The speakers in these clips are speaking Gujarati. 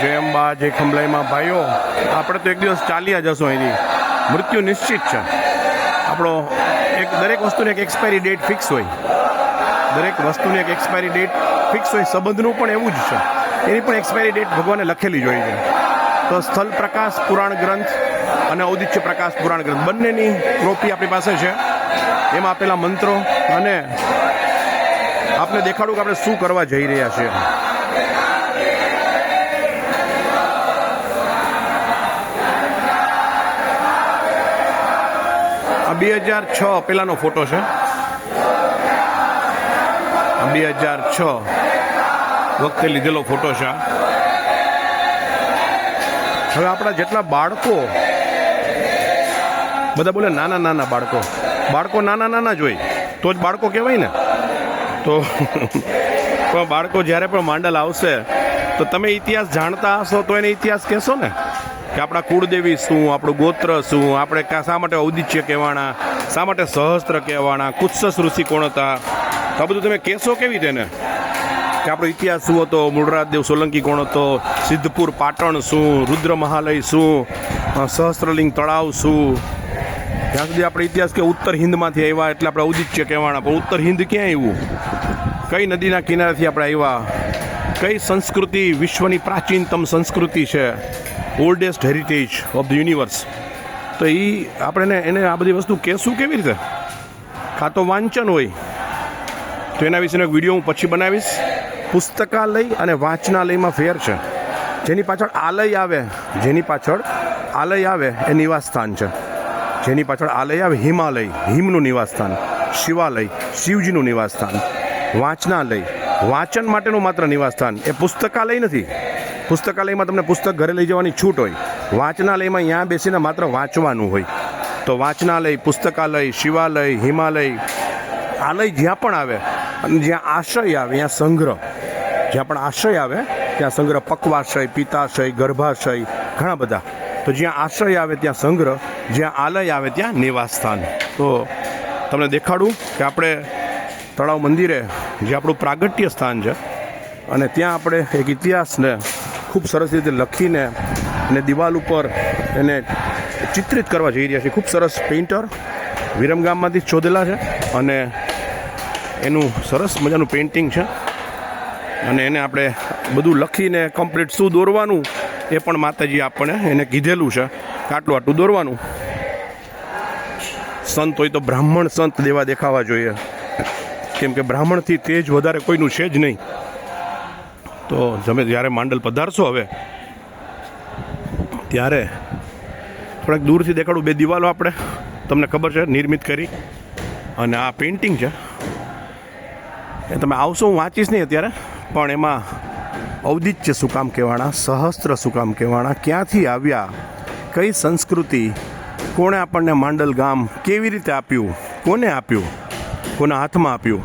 જય અંબા જય ખંભલાઈમાં ભાઈઓ, આપણે તો એક દિવસ ચાલ્યા જશું અહીંથી. મૃત્યુ નિશ્ચિત છે. આપણો એક દરેક વસ્તુની એક એક્સપાયરી ડેટ ફિક્સ હોય. દરેક વસ્તુની એક એક્સપાયરી ડેટ ફિક્સ હોય, સંબંધનું પણ એવું જ છે. એની પણ એક્સપાયરી ડેટ ભગવાને લખેલી જ છે. તો સ્થલ પ્રકાશ પુરાણ ગ્રંથ અને ઔદિત્ય પ્રકાશ પુરાણ ગ્રંથ બંનેની કોપી આપણી પાસે છે. એમાં આપેલા મંત્રો અને આપને દેખાડું કે આપણે શું કરવા જઈ રહ્યા છીએ. બે હજાર છ પેલાનો ફોટો છે. બે હજાર છ વખતે લીધેલો ફોટો છે. હવે આપણા જેટલા બાળકો, બધા બોલે નાના નાના બાળકો. બાળકો નાના નાના જ હોય, તો જ બાળકો કહેવાય ને. તો પણ બાળકો જ્યારે પણ માંડલ આવશે, તો તમે ઇતિહાસ જાણતા હશો, તો એને ઇતિહાસ કહેશો ને? કે આપણા કુળદેવી શું, આપણું ગોત્ર શું, આપણે ક્યાં શા માટે ઔદિત્ય કહેવાના, શા માટે સહસ્ત્ર કહેવાના, કુત્સસ ઋષિ કોણ હતા? આ બધું તમે કહેશો કેવી રીતે ને કે આપણો ઇતિહાસ શું હતો? મૂળરાજદેવ સોલંકી કોણ હતો? સિદ્ધપુર પાટણ શું? રુદ્ર મહાલય શું? સહસ્ત્રલિંગ તળાવ શું? ત્યાં સુધી આપણે ઇતિહાસ કે ઉત્તર હિન્દમાંથી આવ્યા એટલે આપણે ઔદિત્ય કહેવાના, પણ ઉત્તર હિન્દ ક્યાં આવ્યું? કઈ નદીના કિનારેથી આપણે આવ્યા? કઈ સંસ્કૃતિ વિશ્વની પ્રાચીનતમ સંસ્કૃતિ છે? Oldest heritage of the universe તો એ આપણે એને આ બધી વસ્તુ કહેશું કેવી રીતે? કાં તો વાંચન હોય. તો એના વિશેનો એક વીડિયો હું પછી બનાવીશ. પુસ્તકાલય અને વાંચનાલયમાં ફેર છે. જેની પાછળ આલય આવે, જેની પાછળ આલય આવે, એ નિવાસસ્થાન છે. જેની પાછળ આલય આવે, હિમાલય, હિમનું નિવાસ સ્થાન શિવાલય, શિવજીનું નિવાસસ્થાન, વાંચનાલય. વાંચન માટેનું માત્ર નિવાસસ્થાન. એ પુસ્તકાલય નથી. પુસ્તકાલયમાં તમને પુસ્તક ઘરે લઈ જવાની છૂટ હોય. વાંચનાલયમાં ત્યાં બેસીને માત્ર વાંચવાનું હોય. તો વાંચનાલય, પુસ્તકાલય, શિવાલય, હિમાલય, આલય જ્યાં પણ આવે, અને જ્યાં આશ્રય આવે ત્યાં સંગ્રહ. જ્યાં પણ આશય આવે, ત્યાં સંગ્રહ પક્વાશય પિતાશય ગર્ભાશય, ઘણા બધા. તો જ્યાં આશ્રય આવે, ત્યાં સંગ્રહ. જ્યાં આલય આવે, ત્યાં નિવાસ સ્થાન તો તમને દેખાડું કે આપણે તળાવ મંદિરે જે આપણું પ્રાગટ્ય સ્થાન છે, અને ત્યાં આપણે એક ઇતિહાસને ખૂબ સરસ રીતે લખીને અને દિવાલ ઉપર એને ચિત્રિત કરવા જઈ રહ્યા છે. ખૂબ સરસ પેઇન્ટર વિરમગામમાંથી શોધેલા છે અને એનું સરસ મજાનું પેઇન્ટિંગ છે. અને એને આપણે બધું લખીને કમ્પ્લીટ શું દોરવાનું એ પણ માતાજી આપણને એને કીધેલું છે. આટલું આટલું દોરવાનું. સંત હોય તો બ્રાહ્મણ સંત દેવા દેખાવા જોઈએ. કેમ કે બ્રાહ્મણથી તેજ વધારે કોઈનું છે જ નહીં. તો તમે જ્યારે માંડલ પધારશો હવે, ત્યારે થોડાક દૂરથી દેખાડું, બે દિવાલો આપણે, તમને ખબર છે, નિર્મિત કરી. અને આ પેઇન્ટિંગ છે. એ તમે આવશો, હું વાંચીશ નહીં અત્યારે, પણ એમાં ઔદિત્ય શું કામ કહેવાના સહસ્ત્ર શું કામ કહેવાના ક્યાંથી આવ્યા, કઈ સંસ્કૃતિ, કોણે આપણને માંડલ ગામ કેવી રીતે આપ્યું, કોને આપ્યું, કોના હાથમાં આપ્યું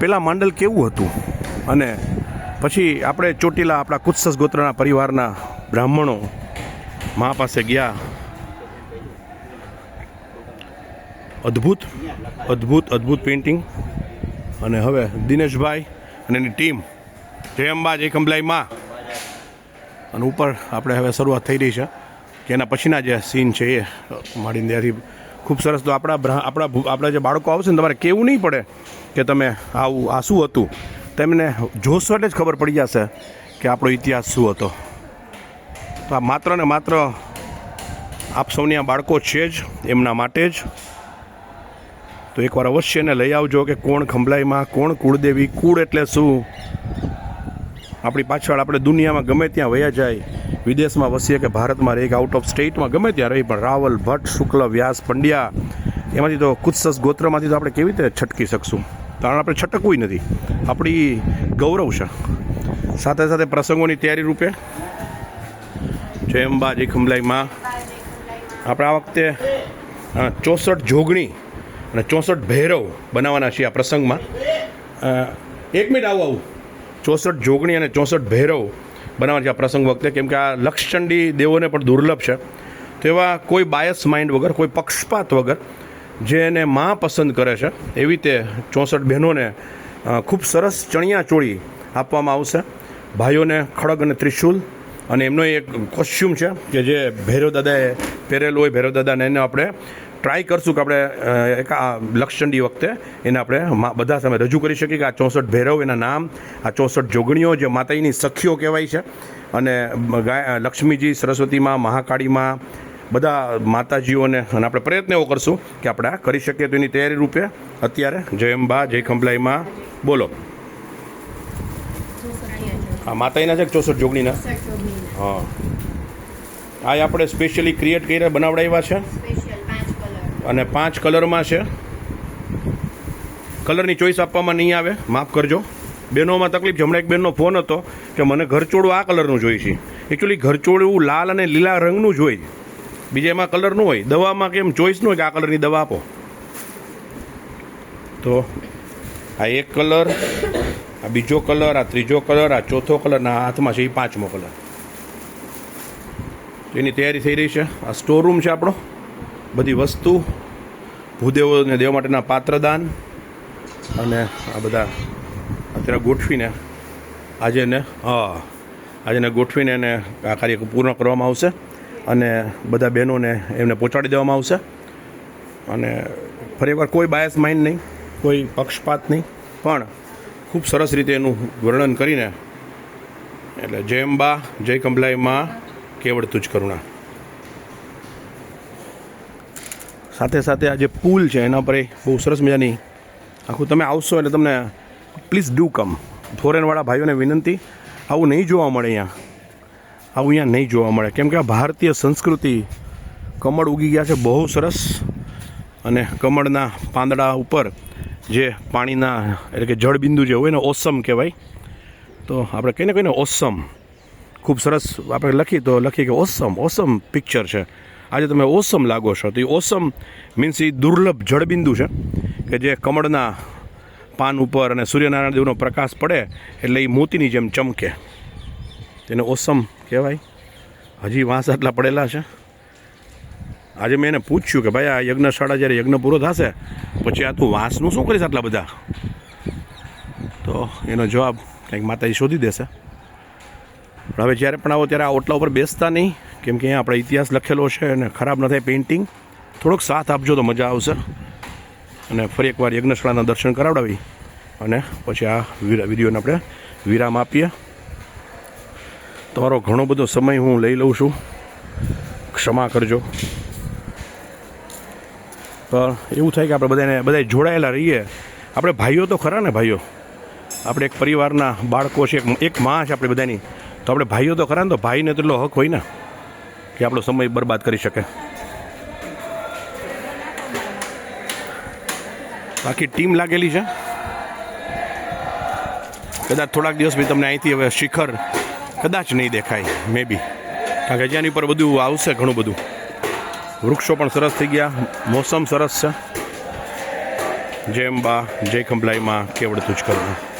પહેલાં માંડલ કેવું હતું, અને પછી આપણે ચોટીલા આપણા કુત્સસ ગોત્રના પરિવારના બ્રાહ્મણો મા પાસે ગયા. અદ્ભુત અદ્ભુત અદ્ભુત પેઇન્ટિંગ અને હવે દિનેશભાઈ અને એની ટીમ જય અંબા જય કંબલાઈ મા. અને ઉપર આપણે હવે શરૂઆત થઈ રહી છે, કે એના પછીના જે સીન છે એ, માંડીને ત્યાંથી ખૂબ સરસ. તો આપણા આપણા આપણા જે બાળકો આવશે ને, તમારે કેવું નહીં પડે કે તમે આવું આ શું હતું. તેમને જોશો એટલે જ ખબર પડી જશે કે આપણો ઇતિહાસ શું હતો. તો આ માત્ર ને માત્ર આપ સૌની આ બાળકો છે જ, એમના માટે જ. તો એકવાર અવશ્ય એને લઈ આવજો કે કોણ ખંભલાઈમાં, કોણ કુળદેવી, કુળ એટલે શું? આપણી પાછળ આપણે દુનિયામાં ગમે ત્યાં વયા જાય, વિદેશમાં વસીએ કે ભારતમાં રહી કે આઉટ ઓફ સ્ટેટમાં ગમે ત્યાં રહી પણ રાવલ, ભટ્ટ, શુક્લ, વ્યાસ, પંડ્યા, એમાંથી તો કુત્સસ ગોત્રમાંથી તો આપણે કેવી રીતે છટકી શકશું? કારણ આપણે છટકવું નથી. આપણી ગૌરવ છે. સાથે સાથે પ્રસંગોની તૈયારી રૂપે. જય અંબાજી ખંભલાઈમાં આપણે આ વખતે ચોસઠ જોગણી અને ચોસઠ ભૈરવ બનાવવાના છીએ આ પ્રસંગમાં. એક મિનિટ આવું આવું. ચોસઠ જોગણી અને ચોસઠ ભૈરવ બનાવવાના છે આ પ્રસંગ વખતે. કેમ કે આ લક્ષચંડી દેવોને પણ દુર્લભ છે. તેવા કોઈ બાયસ માઇન્ડ વગર, કોઈ પક્ષપાત વગર જે એને માં પસંદ કરે છે, એવી રીતે ચોસઠ બહેનોને ખૂબ સરસ ચણિયા ચોળી આપવામાં આવશે. ભાઈઓને ખડગ અને ત્રિશુલ અને એમનો એક કોસ્ચ્યુમ છે કે જે ભૈરવ દાદાએ પહેરેલું હોય, ભૈરવ દાદાને એને આપણે ટ્રાય કરશું કે આપણે એક આ લક્ષચંડી વખતે એને આપણે બધા સામે રજૂ કરી શકીએ કે આ ચોસઠ ભૈરવ એના નામ, આ ચોસઠ જોગણીઓ જે માતાજીની સખીઓ કહેવાય છે. અને ગાય લક્ષ્મીજી, સરસ્વતીમાં મહાકાળીમાં બધા માતાજીઓને અને આપણે પ્રયત્ન એવો કરશું કે આપણે આ કરી શકીએ તો એની તૈયારી રૂપે અત્યારે જય અંબા જય ખંભલાઈમાં બોલો. હા માતાજીના છે કે ચોસઠ જોગણીના? હા. આ આપણે સ્પેશિયલી ક્રિએટ કરીને બનાવડાવ્યા છે. અને પાંચ કલરમાં છે. કલરની ચોઈસ આપવામાં નહીં આવે. માફ કરજો. બહેનોમાં તકલીફ હમણાં એક બેનનો ફોન હતો કે મને ઘરચોળું આ કલરનું જોઈએ છે. એકચ્યુઅલી ઘરચોળું લાલ અને લીલા રંગનું જોઈએ બીજા એમાં કલરનું હોય. દવામાં કેમ ચોઈસ ન હોય કે આ કલરની દવા આપો. તો આ એક કલર આ બીજો કલર આ ત્રીજો કલર આ ચોથો કલર ના હાથમાં છે એ પાંચમો કલર એની તૈયારી થઈ રહી છે. આ સ્ટોર રૂમ છે આપણો. બધી વસ્તુ ભૂદેવોને દેવા માટેના પાત્રદાન, અને આ બધા અત્યારે ગોઠવીને આજે ને, હા, આજે એને ગોઠવીને એને આ કાર્ય પૂર્ણ કરવામાં આવશે. અને બધા બહેનોને એમને પહોંચાડી દેવામાં આવશે. અને ફરી એકવાર કોઈ બાયસ માઇન્ડ નહીં, કોઈ પક્ષપાત નહીં, પણ ખૂબ સરસ રીતે એનું વર્ણન કરીને એટલે જય અંબા, જય કંભલાઈમાં કેવળ તુજ કરુણા. સાથે સાથે આ જે પુલ છે, એના પર બહુ સરસ મજાની આખું તમે આવશો એટલે તમને પ્લીઝ ડુ કમ ફોરેનવાળા ભાઈઓને વિનંતી, આવું નહીં જોવા મળે અહીંયા. આવું અહીંયા નહીં જોવા મળે. કેમ કે આ ભારતીય સંસ્કૃતિ કમળ ઉગી ગયા છે બહુ સરસ અને કમળના પાંદડા ઉપર જે પાણીના એટલે કે જળબિંદુ જે હોય ને ઓસમ કહેવાય, તો આપણે કહીને કહીને ઓસમ, ખૂબ સરસ આપણે લખી તો લખીએ કે ઓસમ ઓસમ પિક્ચર છે. આજે તમે ઓસમ લાગો છો, તો એ ઓસમ મીન્સ એ દુર્લભ જળબિંદુ છે કે જે કમળના પાન ઉપર અને સૂર્યનારાયણ દેવનો પ્રકાશ પડે એટલે એ મોતીની જેમ ચમકે. તેને ઓસમ કહેવાય? હજી વાંસ આટલા પડેલા છે. આજે મેં એને પૂછ્યું કે ભાઈ, આ યજ્ઞશાળા જ્યારે યજ્ઞ પૂરો થશે, પછી આ તું વાંસનું શું કરીશ આટલા બધા? તો એનો જવાબ કંઈક માતાજી શોધી દેશે. પણ હવે જ્યારે પણ આવો, ત્યારે આ ઓટલા ઉપર બેસતા નહીં. કેમ કે અહીંયા આપણે ઇતિહાસ લખેલો છે અને ખરાબ ન થાય પેઇન્ટિંગ થોડોક સાથ આપજો તો મજા આવશે. અને ફરી એકવાર યજ્ઞશાળાના દર્શન કરાવડાવી. અને પછી આ વિડીયોને આપણે વિરામ આપીએ. તમારો ઘણો બધો સમય હું લઈ લઉં છું. ક્ષમા કરજો. પણ એવું થાય કે આપણે બધાને બધા જોડાયેલા રહીએ. આપણે ભાઈઓ તો ખરા ને ભાઈઓ? આપણે એક પરિવારના બાળકો છે, એક એક માં છે આપણે બધાની. તો આપણે ભાઈઓ તો ખરા ને, તો ભાઈને તો એટલો હક હોય ને કે આપણો સમય બરબાદ કરી શકે. બાકી ટીમ લાગેલી છે. કદાચ થોડાક દિવસ પછી તમને અહીંથી હવે શિખર કદાચ નહીં દેખાય મે બી કારણ કે જ્યાંની પર બધું આવશે ઘણું બધું. વૃક્ષો પણ સરસ થઈ ગયા. મોસમ સરસ છે. જેમ બા, જય ખંભલાઈમાં કેવડ તુજ કરવું.